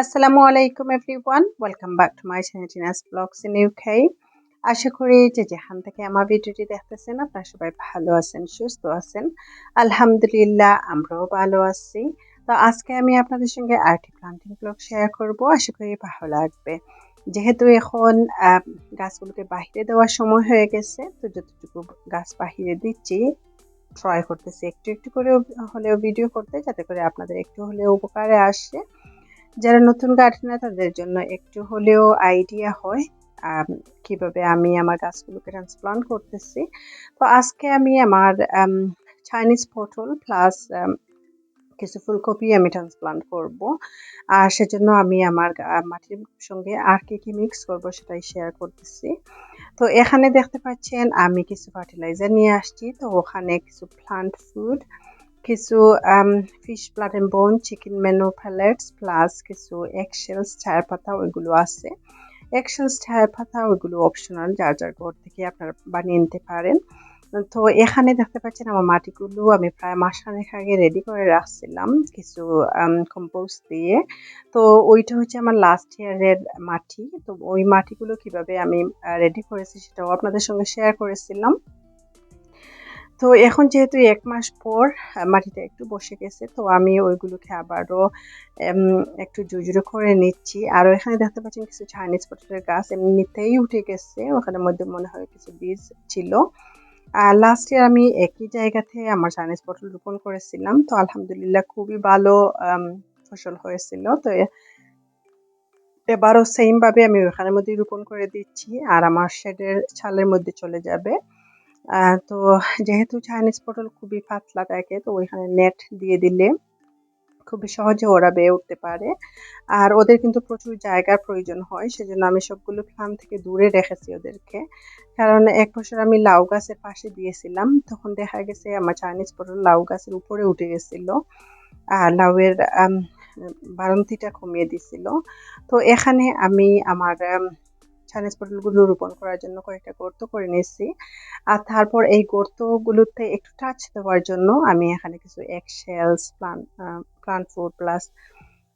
আসসালামু আলাইকুম everyone, welcome back to my channel vlogs in UK আশা করি যে যেখান থেকে আমার ভিডিওটি দেখতেছেন, আপনারা সবাই ভালো আছেন, সুস্থ আছেন। আলহামদুলিল্লাহ, আমরাও ভালো আছি। তো আজকে আমি আপনাদের সঙ্গে আর্টি প্লান্টিং ব্লগ শেয়ার করব, আশা করি ভালো লাগবে। যেহেতু এখন গাছগুলোকে বাহিরে দেওয়ার সময় হয়ে গেছে, তো যতটুকু গাছ বাহিরে দিচ্ছি ট্রাই করতেছি একটু একটু করে হলেও ভিডিও করতে, যাতে করে আপনাদের একটু হলেও উপকারে আসে। যারা নতুন গার্ডেনার তাদের জন্য একটু হলেও আইডিয়া হয় কীভাবে আমি আমার গাছগুলোকে ট্রান্সপ্লান্ট করতেছি। তো আজকে আমি আমার চাইনিজ পটল প্লাস কিছু ফুলকপি আমি ট্রান্সপ্লান্ট করব। আর সেজন্য আমি আমার মাটির সঙ্গে আর কি কি মিক্স করব সেটাই শেয়ার করতেছি। তো এখানে দেখতে পাচ্ছেন, আমি কিছু ফার্টিলাইজার নিয়ে আসছি। তো ওখানে কিছু প্লান্ট ফুড কিছু fish blood and bone chicken menu pallets plus কিছু এক্সেলস ছায়ের পাতা, ওইগুলো আছে। এক্সেলস ছায়ের পাতা, ওইগুলো অপশনাল যার যার ঘর থেকে আপনারা বানিয়ে নিতে পারেন। তো এখানে দেখতে পাচ্ছেন আমার মাটিগুলো, আমি প্রায় মাসখানেক আগে রেডি করে রাখছিলাম কিছু কম্পোস্ট দিয়ে। তো ওইটা হচ্ছে আমার লাস্ট ইয়ারের মাটি। তো ওই মাটিগুলো কীভাবে আমি রেডি করেছি সেটাও আপনাদের সঙ্গে শেয়ার করেছিলাম। তো এখন যেহেতু এক মাস পর মাটিটা একটু বসে গেছে, তো আমি ওইগুলোকে আবারও একটু জুজুরে করে নিচ্ছি। আর এখানে দেখতে পাচ্ছেন কিছু চাইনিজ পটেটোর গাছ এমনিতেই উঠে গেছে। ওখানে মধ্যে মনে হয় কিছু বীজ ছিল। আর লাস্ট ইয়ার আমি একই জায়গাতে আমার চাইনিজ পটল রোপণ করেছিলাম। তো আলহামদুলিল্লাহ খুবই ভালো ফসল হয়েছিল। তো এবারও সেমভাবে আমি ওখানের মধ্যে রোপণ করে দিচ্ছি। আর আমার শেডের ছালের মধ্যে চলে যাবে। তো যেহেতু চাইনিজ পটল খুবই পাতলা থাকে, তো ওইখানে নেট দিয়ে দিলে খুবই সহজে ওরা বেয়ে উঠতে পারে। আর ওদের কিন্তু প্রচুর জায়গার প্রয়োজন হয়, সেজন্য আমি সবগুলো ফার্ম থেকে দূরে রেখেছি ওদেরকে। কারণ এক বছর আমি লাউ গাছের পাশে দিয়েছিলাম, তখন দেখা গেছে আমার চাইনিজ পটল লাউ গাছের উপরে উঠে গেছিল। আর লাউয়ের বারন্তিটা কমিয়ে দিছিল। তো এখানে আমি আমার চাইনিজ পটলগুলো রোপণ করার জন্য কয়েকটা গর্ত করে নিয়েছি। আর তারপর এই গর্তগুলোতে একটু টাচ দেওয়ার জন্য আমি এখানে কিছু egg shells plant food plus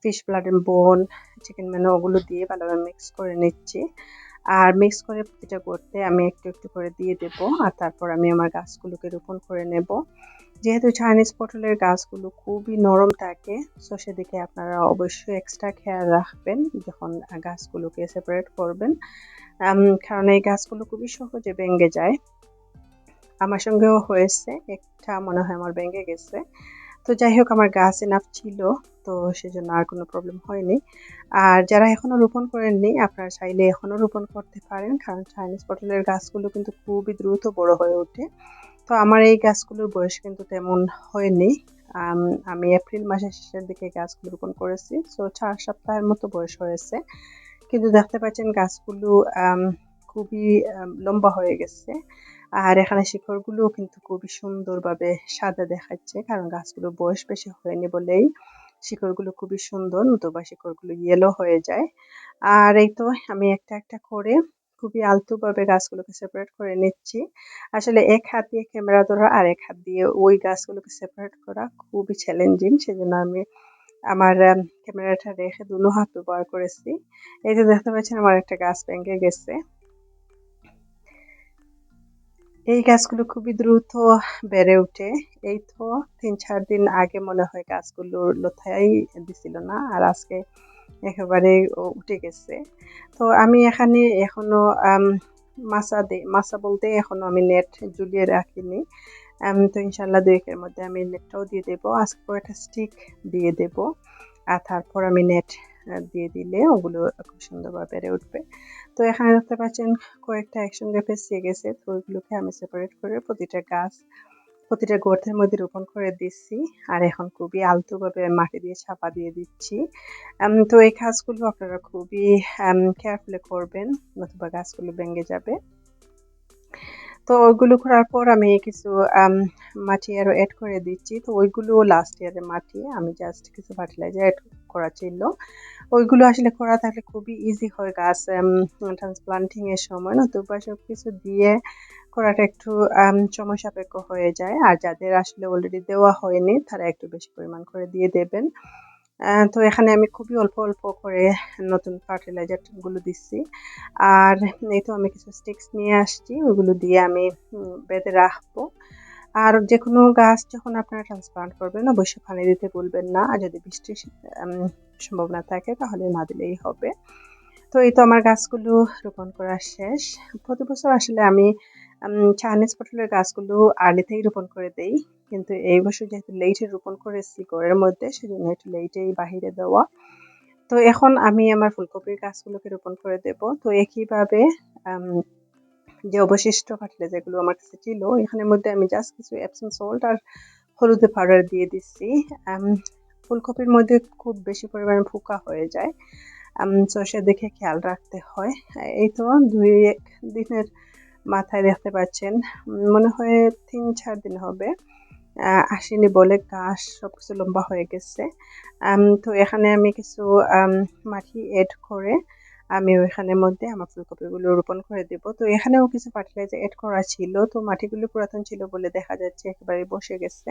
fish and bone chicken manure ওগুলো দিয়ে ভালোভাবে মিক্স করে নিচ্ছি। আর মিক্স করে প্রতিটা করতে আমি একটু একটু করে দিয়ে দেবো। আর তারপর আমি আমার গাছগুলোকে রোপণ করে নেব। যেহেতু চাইনিজ পটলের গাছগুলো খুবই নরম থাকে সো সেদিকে আপনারা অবশ্যই এক্সট্রা খেয়াল রাখবেন যখন গাছগুলোকে সেপারেট করবেন। কারণ এই গাছগুলো খুবই সহজে ভেঙে যায়। আমার সঙ্গেও হয়েছে, একটা মনে হয় আমার ভেঙে গেছে। তো যাই হোক, আমার গাছ এনাফ ছিল, তো সেজন্য আর কোনো প্রবলেম হয়নি। আর যারা এখনও রোপণ করেননি, আপনারা চাইলে এখনও রোপণ করতে পারেন, কারণ চাইনিজ পটলের গাছগুলো কিন্তু খুবই দ্রুত বড় হয়ে ওঠে। তো আমার এই গাছগুলোর বয়স কিন্তু তেমন হয়নি। আমি এপ্রিল মাসের শেষের দিকে গাছগুলো রোপণ করেছি তো চার সপ্তাহের মতো বয়স হয়েছে। কিন্তু দেখতে পাচ্ছেন গাছগুলো খুবই লম্বা হয়ে গেছে। আর এখানে শিকড়গুলোও কিন্তু খুবই সুন্দরভাবে সাদা দেখাচ্ছে, কারণ গাছগুলো বয়স বেশি হয়নি বলেই শিকড়গুলো খুবই সুন্দর, নতুবা শিকড়গুলো ইয়েলো হয়ে যায়। আর এই তো আমি একটা একটা করে খুবই আলতুভাবে গাছগুলোকে সেপারেট করে নিচ্ছি। আসলে এক হাত দিয়ে ক্যামেরা ধরা আর এক হাত দিয়ে ওই গাছগুলোকে সেপারেট করা খুবই চ্যালেঞ্জিং সেজন্য আমি আমার ক্যামেরাটা রেখে দুনো হাত ব্যবহার করেছি। এই যে দেখতে পাচ্ছেন আমার একটা গাছ ভেঙে গেছে। এই গাছগুলো খুবই দ্রুত বেড়ে ওঠে। এই তো তিন চার দিন আগে মনে হয় গাছগুলো লোথাই দিছিল না, আর আজকে একেবারে উঠে গেছে। তো আমি এখানে এখনও মাছা দে, মাছা বলতে এখনও আমি নেট ঝুলিয়ে রাখিনি। তো ইনশাল্লাহ দু একের মধ্যে আমি নেটটাও দিয়ে দেবো। আজকে একটা স্টিক দিয়ে দেব। আর তারপর আমি নেট দিয়ে দিলে ওগুলো খুব সুন্দরভাবে বেড়ে উঠবে। তো এখানে দেখতে পাচ্ছেন কয়েকটা একসঙ্গে পেঁচিয়ে গেছে। তো ওইগুলোকে আমি সেপারেট করে প্রতিটা গাছ প্রতিটা গর্তের মধ্যে রোপণ করে দিচ্ছি। আর এখন খুবই আলতোভাবে মাটি দিয়ে ছাপা দিয়ে দিচ্ছি। তো এই গাছগুলো আপনারা খুবই কেয়ারফুলি করবেন, নতুবা গাছগুলো ভেঙে যাবে। তো ওইগুলো করার পর আমি কিছু মাটি আরও অ্যাড করে দিচ্ছি। তো ওইগুলো লাস্ট ইয়ারের মাটি, আমি জাস্ট কিছু ফার্টিলাইজার অ্যাড করা ছিল। ওইগুলো আসলে করা থাকলে খুবই ইজি হয় গাছ ট্রান্সপ্লান্টিং এর সময় নতুবা সব কিছু দিয়ে করাটা একটু সময় সাপেক্ষ হয়ে যায়। আর যাদের আসলে অলরেডি দেওয়া হয়নি, তারা একটু বেশি পরিমাণ করে দিয়ে দেবেন। তো এখানে আমি খুবই অল্প অল্প করে নতুন ফার্টিলাইজারগুলো দিচ্ছি। আর এই তো আমি কিছু স্টিক্স নিয়ে আসছি ওইগুলো দিয়ে আমি বেঁধে রাখব। আর যে কোনো গাছ যখন আপনারা ট্রান্সপ্লান্ট করবেন, অবশ্যই পানি দিতে ভুলবেন না। আর যদি বৃষ্টির সম্ভাবনা থাকে, তাহলে না দিলেই হবে। তো এই তো আমার গাছগুলো রোপণ করা শেষ। প্রতি বছর আসলে আমি চাইনিজ পটলের গাছগুলো আর্লিতেই রোপণ করে দেই। কিন্তু এই বছর যেহেতু লেটে রোপণ করেছি ঘরের মধ্যে, সেজন্য একটু লেটেই বাহিরে দেওয়া। তো এখন আমি আমার ফুলকপির গাছগুলোকে রোপণ করে দেব। তো একইভাবে যে অবশিষ্ট ফার্টিলাইজারগুলো আমার কাছে ছিল, এখানের মধ্যে আমি জাস্ট কিছু অ্যাপসন সল্ট আর হলুদ পাউডার দিয়ে দিচ্ছি। ফুলকপির মধ্যে খুব বেশি পরিমাণে ফুকা হয়ে যায়। তো দেখে খেয়াল রাখতে হয়। এই তো দুই এক দিনের মাথায় দেখতে পাচ্ছেন। মনে হয় তিন চার দিন হবে। আসেনি বলে ঘাস সব কিছু লম্বা হয়ে গেছে। তো এখানে আমি কিছু মাটি এড করে আমি ওইখানের মধ্যে আমার ফুলকপিগুলো রোপণ করে দেব। তো এখানেও কিছু ফার্টিলাইজার এড করা ছিল। তো মাটিগুলো পুরাতন ছিল বলে দেখা যাচ্ছে একেবারে বসে গেছে।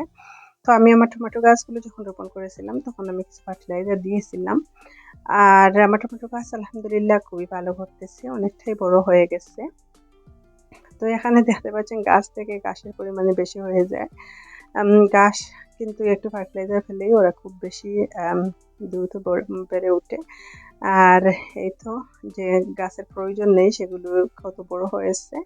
তো আমি আমার টমেটো গাছগুলো যখন রোপণ করেছিলাম, তখন আমি কিছু ফার্টিলাইজার দিয়েছিলাম। আর আমার টমেটো গাছ আলহামদুলিল্লাহ খুবই ভালো করতেছে অনেকটাই বড় হয়ে গেছে। তো এখানে দেখতে পাচ্ছেন গাছ থেকে গাছের পরিমাণে বেশি হয়ে যায়। গাছ কিন্তু একটু ফার্টিলাইজার ফেলেই ওরা খুব বেশি দ্রুত বেড়ে ওঠে। আর এই তো যে গাছের প্রয়োজন নেই, সেগুলো কত বড় হয়েছে।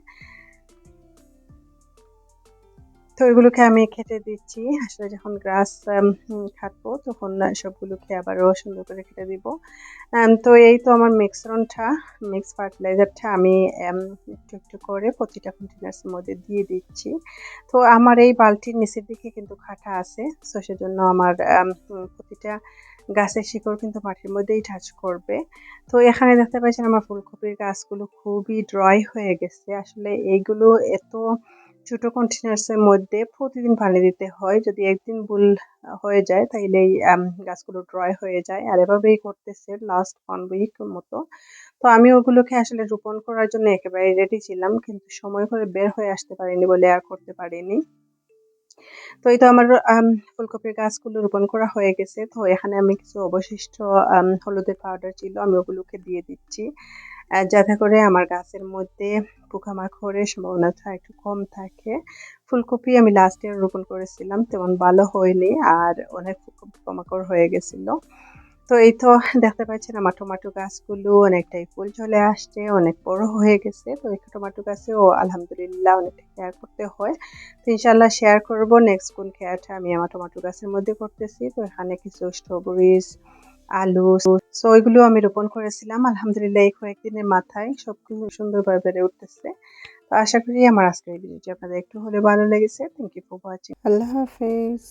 তো এগুলোকে আমি কেটে দিচ্ছি। আসলে যখন গ্রাস কাটবো তখন সবগুলোকে আবারও সুন্দর করে কেটে দিব। তো এই তো আমার মিক্সরনটা মিক্স ফার্টিলাইজারটা আমি একটু একটু করে প্রতিটা কন্টেনার্সের মধ্যে দিয়ে দিচ্ছি। তো আমার এই বালতির নিচের দিকে কিন্তু খাটা আছে, তো সেজন্য আমার প্রতিটা গাছের শিকড় কিন্তু মাটির মধ্যেই টাচ করবে। তো এখানে দেখতে পাচ্ছেন আমার ফুলকপির গাছগুলো খুবই ড্রাই হয়ে গেছে। আসলে এইগুলো এত ছোট কন্টেনার্সের মধ্যে প্রতিদিন পানি দিতে হয়। যদি একদিন ভুল হয়ে যায় এই গাছগুলো ড্রাই হয়ে যায়। আর এভাবেই করতেছে লাস্ট ওয়ান উইক মতো। তো আমি ওগুলোকে আসলে রোপণ করার জন্য একেবারে রেডি ছিলাম, কিন্তু সময় করে বের হয়ে আসতে পারিনি বলে আর করতে পারিনি। তো এই তো আমার ফুলকপির গাছগুলো রোপণ করা হয়ে গেছে। তো এখানে আমি কিছু অবশিষ্ট হলুদের পাউডার ছিল, আমি ওগুলোকে দিয়ে দিচ্ছি। যাতে করে আমার গাছের মধ্যে পোকামাকড়ের সম্ভাবনাটা একটু কম থাকে। ফুলকপি আমি লাস্ট ইয়ার রোপণ করেছিলাম, তেমন ভালো হয়নি আর অনেক পোকামাকড় হয়ে গেছিল। তো এই তো দেখতে পাচ্ছেন আমার টমাটো গাছগুলো অনেকটাই ফুল চলে আসছে, অনেক বড় হয়ে গেছে। তো এই টমাটো গাছেও আলহামদুলিল্লাহ অনেকটা কেয়ার করতে হয়। তো ইনশাল্লাহ শেয়ার করব। নেক্সট কোন কেয়ারটা আমি আমার টমাটো গাছের মধ্যে করতেছি। তো এখানে কিছু স্ট্রবেরিজ আলু, সো এগুলো আমি রোপণ করেছিলাম। আলহামদুলিল্লাহ এই কয়েকদিনের মাথায় সব কিছু সুন্দরভাবে বেড়ে উঠতেছে। তো আশা করি আমার আজকের ভিডিওটি আপনাদের একটু হলে ভালো লেগেছে। থ্যাংক ইউ ফর ওয়াচিং আল্লাহ হাফেজ।